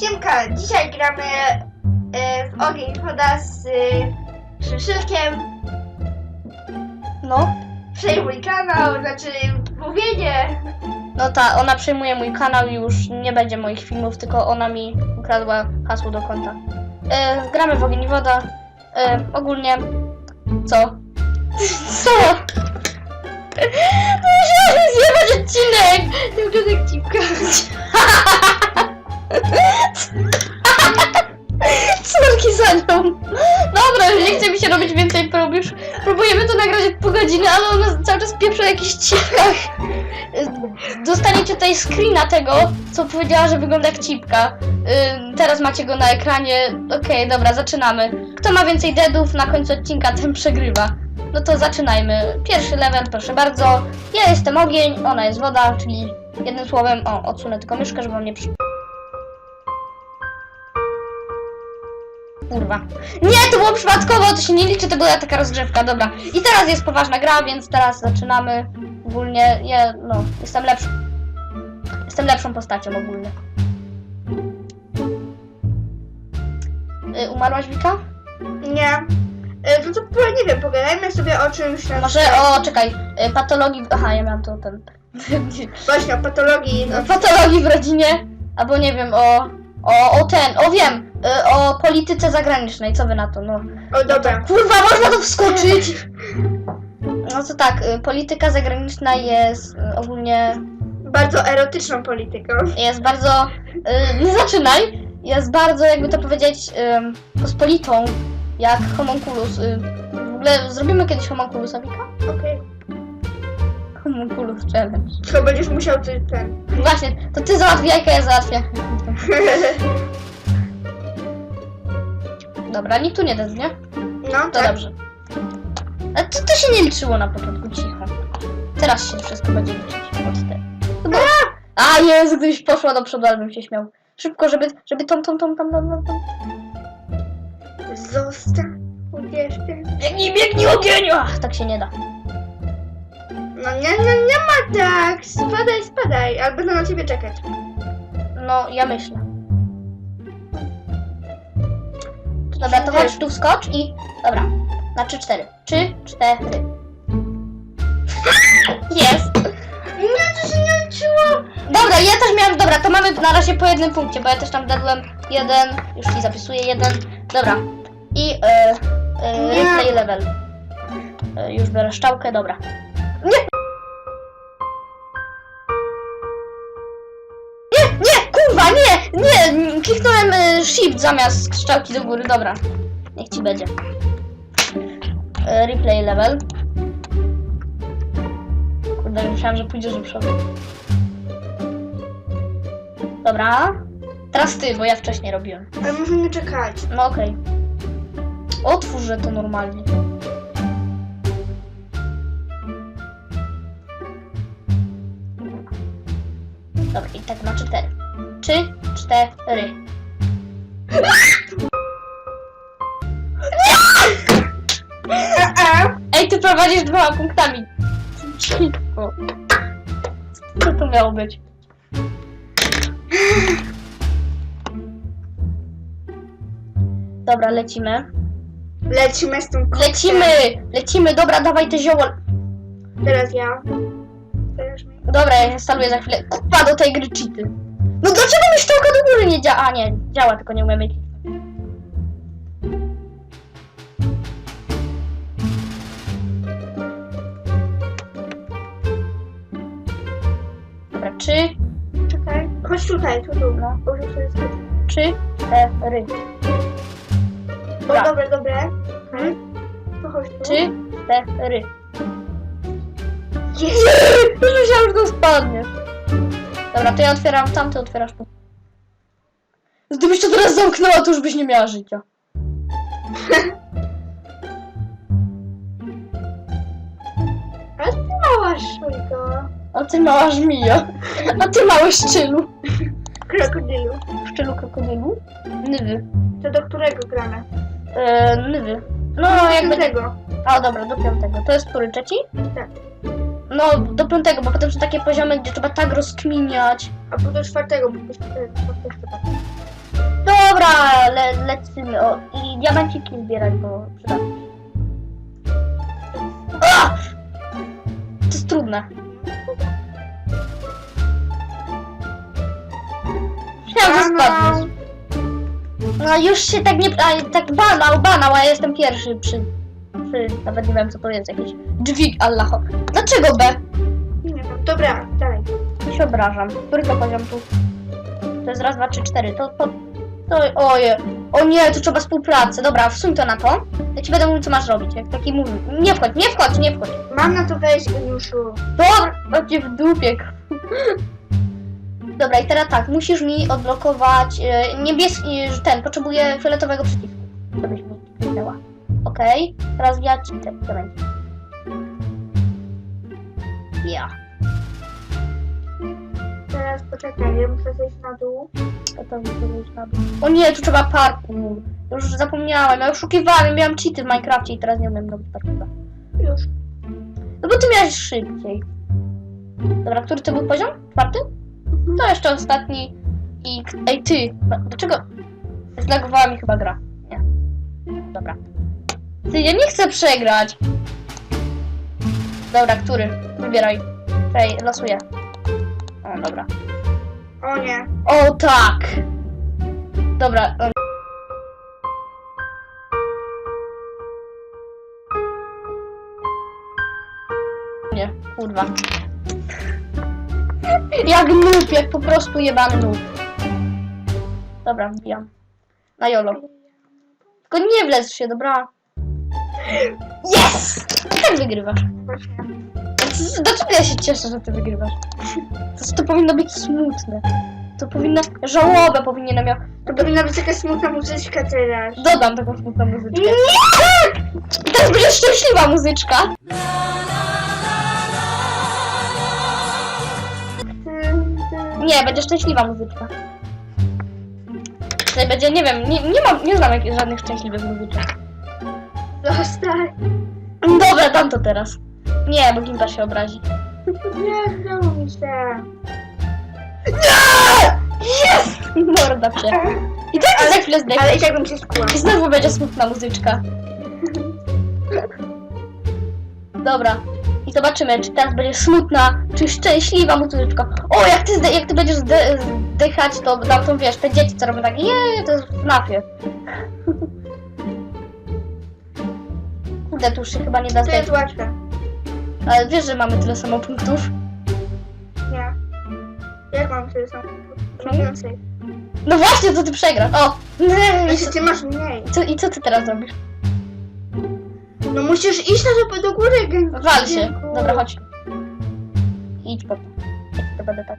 Siemka, dzisiaj gramy e, w ogień woda z e, Szyszykiem. No, Przejmuj kanał, znaczy mówienie. no ta, ona przejmuje mój kanał i już nie będzie moich filmów, tylko ona mi ukradła hasło do konta. E, gramy w ogień i woda. E, ogólnie, co? Co? Musiałam zjebać pieprze o jakichś cipkach. Dostaniecie tutaj screena tego, co powiedziała, że wygląda jak cipka. Ym, Teraz macie go na ekranie. Okej, dobra, zaczynamy. Kto ma więcej deadów na końcu odcinka, ten przegrywa. No to zaczynajmy. Pierwszy level, proszę bardzo. Ja jestem ogień, ona jest woda, czyli jednym słowem, o, odsunę tylko myszkę, żeby on nie przy... Kurwa. Nie, to było przypadkowo, to się nie liczy, to była taka rozgrzewka, dobra. I teraz jest poważna gra, więc teraz zaczynamy. Ogólnie, ja, no, jestem lepszy. Jestem lepszą postacią ogólnie. Y, umarłaś, Wika? Nie. No to po- nie wiem, pogadajmy sobie o czymś na Może, o, czekaj, y, patologii, aha, ja miałam to ten... Właśnie o patologii. No, patologii w rodzinie, albo nie wiem, o, o, o ten, o wiem, y, o polityce zagranicznej, co wy na to, no. o dobra. Kurwa, można tu wskoczyć! No to tak, y, polityka zagraniczna jest y, ogólnie, Bardzo erotyczną polityką. jest bardzo, y, nie zaczynaj, jest bardzo, jakby to powiedzieć, pospolitą, jak homunculus. Y, w ogóle zrobimy kiedyś homunculusa, Wika? Okej. Homunculus challenge. Tylko będziesz musiał ty ten. Właśnie, to ty załatw jajka, ja załatwię. Dobra, nikt tu nie da, nie? No To tak. dobrze. A to, to się nie liczyło na początku, cicho. Teraz się wszystko będzie liczyć. Od te. Chyba... A Jezu, gdybyś poszła do przodu, ale bym się śmiał. Szybko, żeby, żeby tom, tom, tom, tom, tom, tom, tom. Został jeszcze. Biegnij, biegnij, ogieniu! Ach, tak się nie da. No nie, no nie ma tak. Spadaj, spadaj. Albo będę na ciebie czekać. No, ja myślę. Dobra, to chodź tu wskocz i... Dobra, na 3-4. 3, 4. Jest. Nie, to się nie liczyło. Dobra, ja też miałem. Dobra, to mamy na razie po jednym punkcie, bo ja też tam dadłem jeden. Już ci zapisuję jeden. Dobra. I e, Nie. replay level. E, już biorę szczałkę, dobra. Nie! Nie, Kliknąłem e, shift zamiast szczałki do góry, dobra. Niech ci będzie. E, replay level. Kurde, myślałam, że pójdziesz do przodu. Dobra. Teraz ty, bo ja wcześniej robiłem. Ale możemy czekać. No okej. Otwórz, że to normalnie. Cztery. Ej, ty prowadzisz dwoma punktami. Co to miało być? Dobra, lecimy. Lecimy z tym koksem. Lecimy! Lecimy, dobra, dawaj te zioło. Teraz ja. Teraz mi. Dobra, ja instaluję za chwilę. Kupa do tej gry cheaty. No dlaczego mi szczałka do góry nie działa? A nie, działa, tylko nie umiem jej. Dobra, trzy, Czekaj. Chodź tutaj, tu. No. Boże, to jest... trzy, cztery. O, Dobra, dobre, dobre. Okej. To chodź tu. trzy, cztery. Jest. Już myślałam, że to spadnie. Dobra, to ja otwieram tam, ty otwierasz tu. Gdybyś to teraz zamknęła, to już byś nie miała życia. A ty mała szujko. A ty mała żmija. A ty mały szczylu. Krokodylu. Szczylu krokodylu? Nywy. To do którego gramy? E, nywy. No, Do jak będzie... piątego. A, dobra, do piątego. To jest który, trzeci? Tak. No, do piątego, bo potem są takie poziomy, gdzie trzeba tak rozkminiać. A po do czwartego, bo tak. Dobra, le, lecimy. O, I diamenciki zbierać, bo przyda. A! To jest trudne. Myślałam, że spadniesz. No już się tak nie... A, tak banał, banał, a ja jestem pierwszy przy... przy... Nawet nie wiem co to jest, jakieś drzwi Allaho. Dlaczego B? Nie wiem. Dobra, dalej. się obrażam. Który to poziom tu? To jest raz, dwa, trzy, cztery. To, to, to, oje. O nie, tu trzeba współpracy. Dobra, wsuń to na to. Ja ci będę mówił, co masz robić. Jak taki mówił. Nie wchodź, nie wchodź, nie wchodź. Mam na to wejść, Geniuszu. Dobra, macie w dupie. Dobra, i teraz tak, musisz mi odblokować e, niebieski, ten, potrzebuję fioletowego przycisku, żebyś mi kliknęła. Okej, teraz ja ci to będzie. Ja. Teraz poczekaj, ja muszę zejść na dół. Gotowy powiedzieć na dół. O nie, tu trzeba parkour. Już zapomniałem, ja oszukiwałem, miałem cheaty w Minecrafcie i teraz nie umiem robić parkoura. Już. No bo ty miałeś szybciej. Dobra, który to był poziom? Czwarty? To jeszcze ostatni. I... Ej, ty! no, Dlaczego? Zlagowała mi chyba gra. Nie. Dobra. Ty, ja nie chcę przegrać. Dobra, który? Wybieraj. Czekaj, losuję. O, dobra. O nie. O tak! Dobra. em. Nie, kurwa. Jak noob, jak po prostu jebany noob. Dobra, wbijam. Na jolo. Tylko nie wlec się, dobra? Yes! I tak wygrywasz. Dlaczego ja się cieszę, że ty wygrywasz? To, to powinno być smutne. To powinno... Żałobę powinienem miał... To powinna być jakaś smutna muzyczka teraz. Dodam taką smutną muzyczkę. Nie! Teraz będzie szczęśliwa muzyczka. Nie, będzie szczęśliwa muzyczka. Tutaj będzie, nie wiem, nie, nie nie znam jakich, żadnych szczęśliwych muzyczek. Zostań. Dobra, dam to teraz. Nie, bo Gimper się obrazi. Nie, znowu mi się. Nie! Jest! Morda cię. I tak za chwilę zdechnie. Ale i tak bym się skuła. I znowu będzie smutna muzyczka. Dobra. I zobaczymy, czy teraz będzie smutna, czy szczęśliwa muzyczka. O, jak ty, zde- jak ty będziesz zde- zdychać, to dam tą, wiesz, te dzieci, co robią tak, je, to jest w FNAFie. Kurde, tu już się chyba nie da To jest łatwe. Ale wiesz, że mamy tyle samo punktów. Nie. Jak mam tyle samo? Mam więcej. No właśnie, co ty przegrasz? O! Co, ty masz mniej. co, I co ty teraz robisz? No musisz iść na to do góry, Gen. Wal się. Dobra, chodź. Idź po to. To będę tak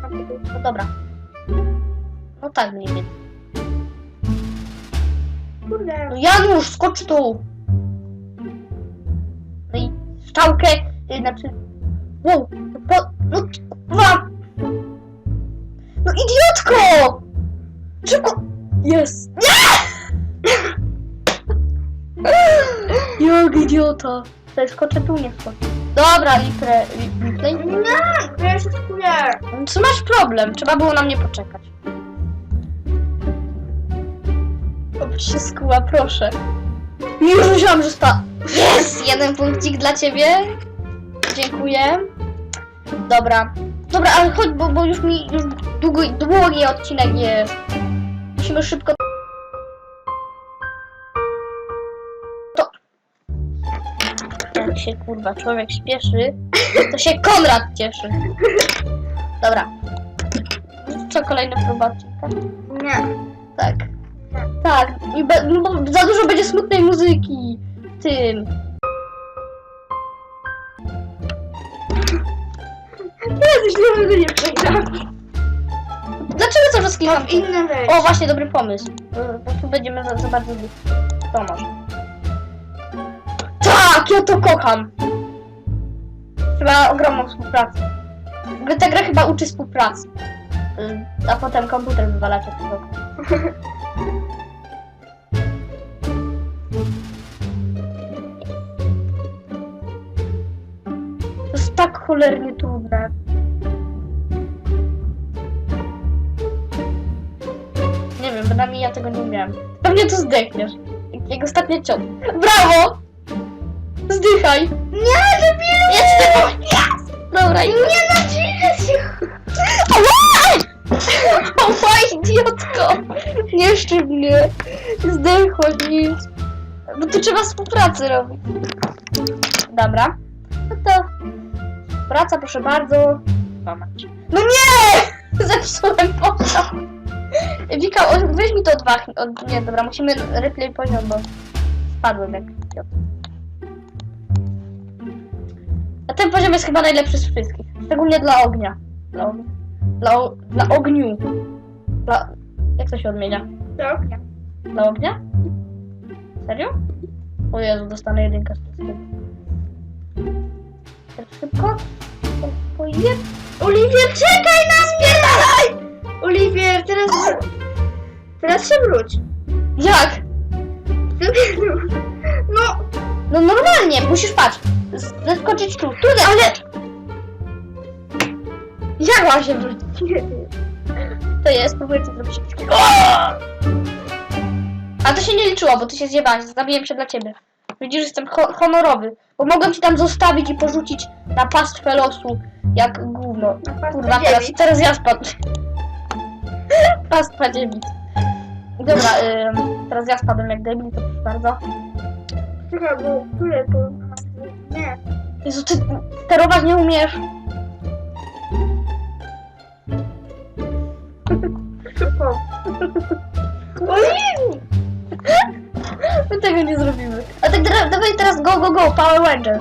to być? No dobra. No tak mniej więcej. Kurde. No Janusz, skocz tu! I szczałkę, y, znaczy... Wow, no po... No, kurwa! No idiotko! Szybko! Jest! Nie! Jak idiota! To skoczę tu, nie skoczę. Dobra, litre... li- Liplej? Nie, ja się skuję. Co masz problem? Trzeba było na mnie poczekać. Oby się skuła, proszę. Już myślałam, że sta... Jest! Jeden punkcik dla ciebie. Dziękuję. Dobra. Dobra, ale chodź, bo, bo już mi już długi, długi odcinek jest. Musimy szybko... To... Jak się kurwa człowiek śpieszy, to się Konrad cieszy. Dobra. Co kolejna próba? Nie. Tak. Tak. I be, no bo za dużo będzie smutnej muzyki tym. Już nie mogę nie przegrać. Dlaczego cały czas klikam? Inne wejść. O, właśnie, dobry pomysł. Bo- Bo tu będziemy za, za bardzo blisko. To może. Tak, ja to kocham. Trzeba ogromną współpracę. Ta gra chyba uczy współpracy. Y, A potem komputer wywalacie z tego. tak cholernie trudne. Nie wiem, bynajmniej ja tego nie umiałem. Pewnie tu zdechniesz. Jak, ostatnia ciot. Brawo! Zdychaj! Nie, debilu! Jest Yes! Dobra, i... Nie no, Jesus się... Ała, idiotko! Nie szczyp mnie. Zdechłaś nic. Bo tu trzeba współpracy robić. Dobra. No to... Praca, proszę bardzo. O. No nie! Zepsułem poziom. Wika, weź mi to od wach. Od, nie, dobra, musimy replay poziom, bo spadłem jak idiot. A ten poziom jest chyba najlepszy z wszystkich. Szczególnie dla ognia. Dla, ognia. dla, o- dla ogniu. Dla... Jak to się odmienia? Dobra. Dla ognia? Serio? O Jezu, dostanę jedynkę z tego. Tak szybko? Pojeb... Oliwier, czekaj na spierdalaj! Oliwier, teraz... Teraz się wróć. Jak? No, No normalnie, musisz patrz. Zeskoczyć tu, tu zeskoczyć. Jak mam się wrócić? To jest, próbuję to zrobić. A to się nie liczyło, bo ty się zjebałeś, zabiłem się dla ciebie. Widzisz, że jestem ho honorowy, bo mogłem ci tam zostawić i porzucić na pastwę losu, jak gówno. Na pastwę Kurwa, teraz, dziewic. teraz ja spadł. Pastwa dziewic. Dobra, ym, teraz ja spadłem jak debil, to proszę bardzo. Czekaj, bo które to... Nie. Jezu, ty sterować nie umiesz. Szybko. Oliwier! My tego nie zrobimy. A tak teraz, dawaj teraz go, go, go, Power Ranger.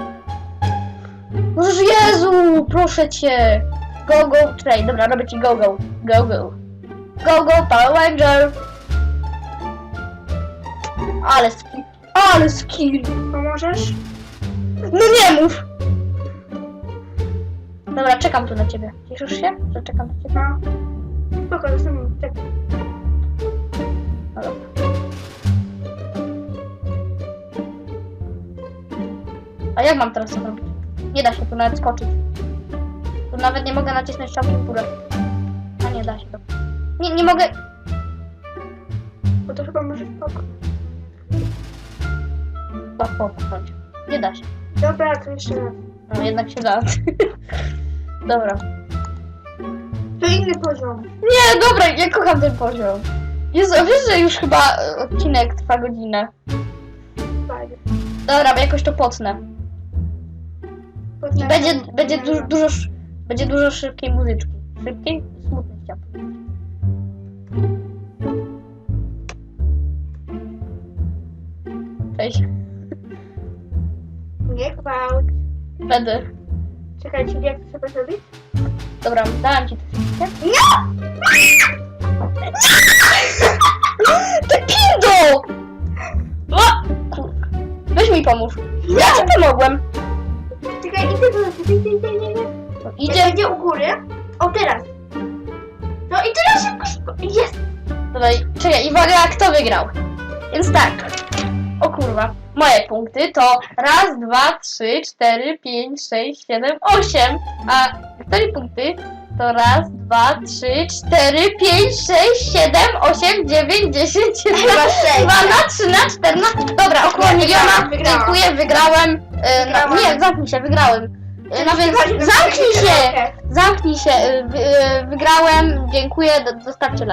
Możesz, Jezu, proszę cię. Go, go, czekaj, dobra, robię ci go, go, go, go. Go, go, Power Ranger. Ale skill, ale skill. Pomożesz? No nie mów. Dobra, czekam tu na ciebie. Cieszysz się, że czekam na ciebie? No. Spoko, jestem... Tak. A jak mam teraz to robić? Nie da się tu nawet skoczyć. Tu nawet nie mogę nacisnąć strzałki w górę. A nie da się to. Nie, nie mogę. Bo to chyba może spoko. O, chodź. Nie da się. Dobra, to jeszcze raz. No jednak się da. Dobra. To inny poziom. Nie, dobra, ja kocham ten poziom. Jezu, wiesz, że już chyba odcinek trwa godzinę. Fajnie. Dobra, jakoś to potnę. I będzie, będzie dużo, dużo, będzie dużo szybkiej muzyczki. Szybkiej? Smutnej powiedzieć. Cześć. Nie gwałt. Będę. Czekaj, czyli jak to trzeba zrobić? Dobra, dałam ci troszeczkę. No! Ty pindo! O! Kurwa. Weź mi pomóż. Ja ci pomogłem. Czekaj, idę do... Idę, idę, idę. No, Idzie. Idzie. U góry. O, teraz. No i teraz szybko, szybko. Jest. Dawaj, czekaj, i uwaga, kto wygrał? Więc tak. O kurwa. Moje punkty to raz, dwa, trzy, cztery, pięć, sześć, siedem, osiem. A Wiktorii punkty to raz, dwa, trzy, cztery, pięć, sześć, siedem, osiem, dziewięć, dziesięć, sześć. dwanaście, trzynaście, czternaście. Dobra, około miliona. wygrałam, wygrałam. Dziękuję, wygrałem. E, no, Wygrałam. nie, zamknij się, wygrałem. E, No więc zamknij się! Zamknij się, e, wy- e, wygrałem, dziękuję, do- zostawcie like.